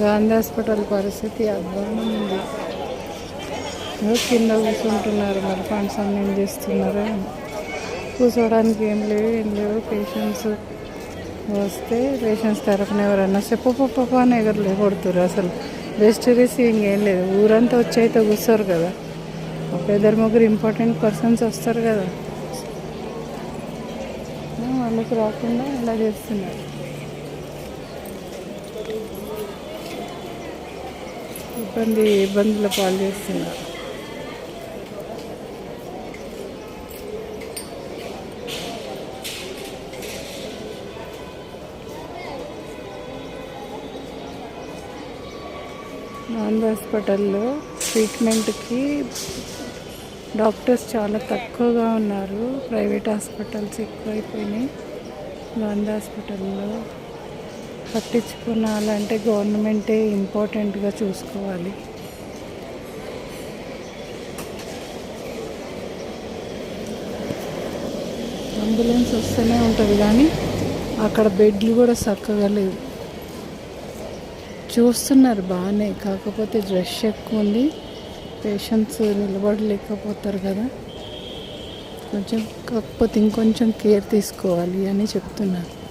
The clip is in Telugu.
గాంధీ హాస్పిటల్ పరిస్థితి అద్భుతంగా ఉంది. కింద కూర్చుంటున్నారు? మరి ఫండ్స్ అన్ని ఏం చేస్తున్నారు కూర్చోవడానికి ఏం లేవు ఏం లేవు. పేషెంట్స్ వస్తే పేషెంట్స్ తరఫున ఎవరన్నా చెప్పు పప్పు అని ఎగరలే కొడుతురు అసలు. బెస్ట్ రిసీవింగ్ ఏం లేదు. ఊరంతా వచ్చి అయితే కూర్చోరు కదా. ఒక ఇద్దరు ముగ్గురు ఇంపార్టెంట్ పర్సన్స్ వస్తారు కదా. వాళ్ళకి రాకుండా ఇలా చేస్తున్నారు. ఇబ్బంది ఇబ్బందుల పాలు చేస్తున్నారు. గాంధీ హాస్పిటల్లో ట్రీట్మెంట్కి డాక్టర్స్ చాలా తక్కువగా ఉన్నారు. ప్రైవేట్ హాస్పిటల్స్ ఎక్కువైపోయినాయి. గాంధీ హాస్పిటల్లో పట్టించుకున్నాలంటే గవర్నమెంటే ఇంపార్టెంట్గా చూసుకోవాలి. అంబులెన్స్ వస్తూనే ఉంటుంది కానీ అక్కడ బెడ్లు కూడా చక్కగా లేవు. చూస్తున్నారు బాగానే కాకపోతే రష్ ఎక్కువ ఉంది. పేషెంట్స్ నిలబడలేకపోతారు కదా. కొంచెం కాకపోతే ఇంకొంచెం కేర్ తీసుకోవాలి అని చెప్తున్నారు.